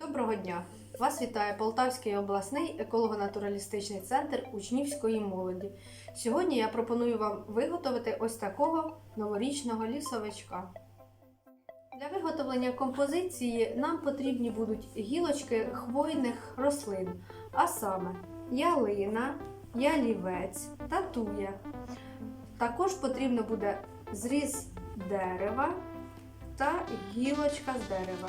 Доброго дня! Вас вітає Полтавський обласний еколого-натуралістичний центр учнівської молоді. Сьогодні я пропоную вам виготовити ось такого новорічного лісовичка. Для виготовлення композиції нам потрібні будуть гілочки хвойних рослин, а саме ялина, ялівець та туя. Також потрібно буде зріз дерева та гілочка з дерева.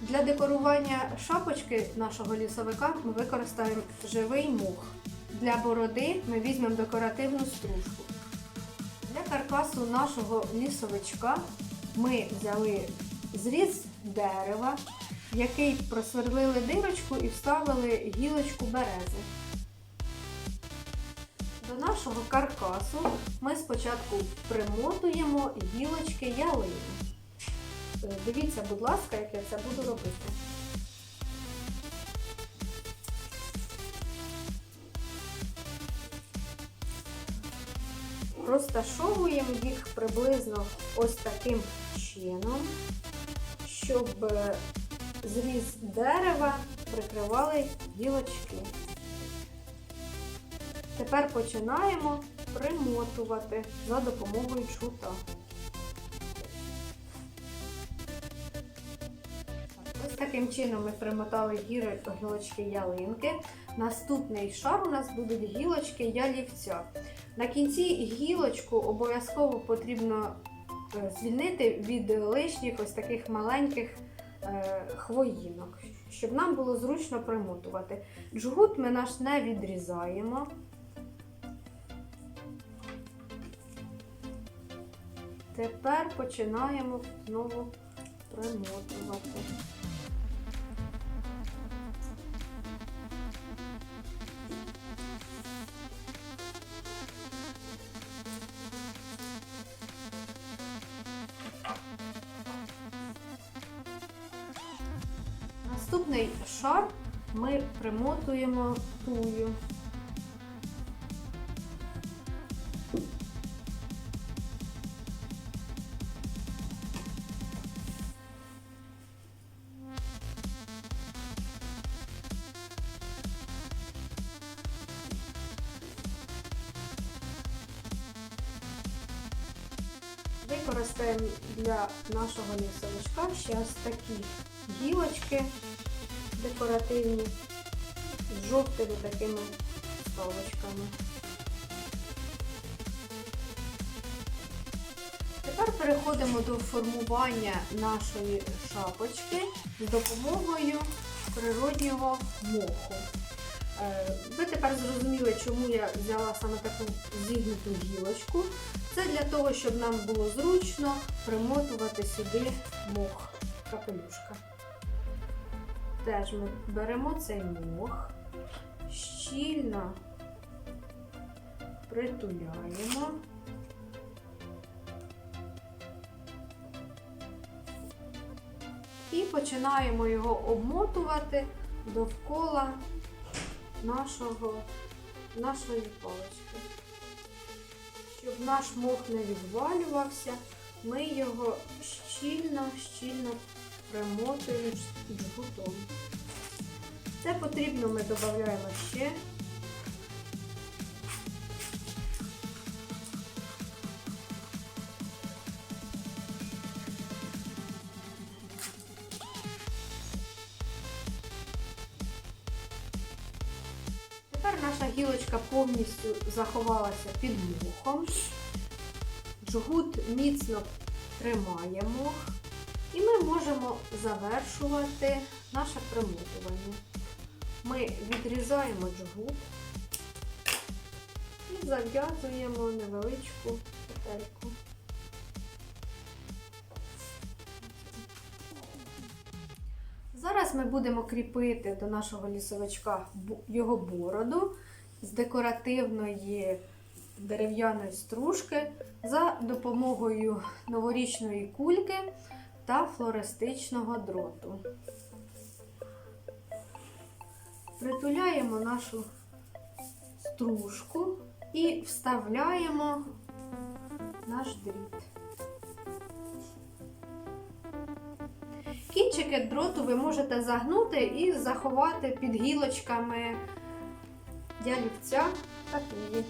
Для декорування шапочки нашого лісовика ми використаємо живий мох. Для бороди ми візьмемо декоративну стружку. Для каркасу нашого лісовичка ми взяли зріз дерева, який просверлили дирочку і вставили гілочку берези. До нашого каркасу ми спочатку примотуємо гілочки ялини. Е, Дивіться, будь ласка, як я це буду робити. Розташовуємо їх приблизно ось таким чином, щоб е, зріз дерева прикривали гілочки. Тепер починаємо примотувати за допомогою чута. Таким чином ми примотали гілочки ялинки. Наступний шар у нас будуть гілочки ялівця. На кінці гілочку обов'язково потрібно е, звільнити від лишніх ось таких маленьких е, хвоїнок, щоб нам було зручно примотувати. Джгут ми наш не відрізаємо. Тепер починаємо знову примотувати. Наступний шар ми примотуємо тую. Використаємо для нашого лісовичка ще ось такі гілочки декоративні з жовтими такими ставочками. Тепер переходимо до формування нашої шапочки з допомогою природнього моху. Е, Ви тепер зрозуміли, чому я взяла саме таку зігнуту гілочку. Це для того, щоб нам було зручно примотувати сюди мох капелюшка. Теж ми беремо цей мох, щільно притуляємо. І починаємо його обмотувати довкола нашого, нашої палички. Щоб наш мох не відвалювався, ми його щільно-щільно примотуємо джгутом. Це потрібно ми додаємо ще. Тепер наша гілочка повністю заховалася під мохом. Джгут міцно тримає мох. І ми можемо завершувати наше примотування. Ми відрізаємо джгут і зав'язуємо невеличку петельку. Зараз ми будемо кріпити до нашого лісовичка його бороду з декоративної дерев'яної стружки за допомогою новорічної кульки та флористичного дроту. Притуляємо нашу стружку і вставляємо наш дріт. Кінчики дроту ви можете загнути і заховати під гілочками ялівця такої.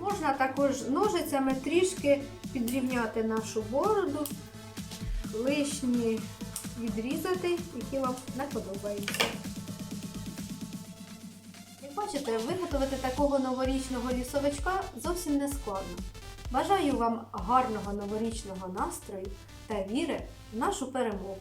Можна також ножицями трішки підрівняти нашу бороду, лишні відрізати, які вам не подобаються. Як бачите, виготовити такого новорічного лісовичка зовсім не складно. Бажаю вам гарного новорічного настрою та віри в нашу перемогу!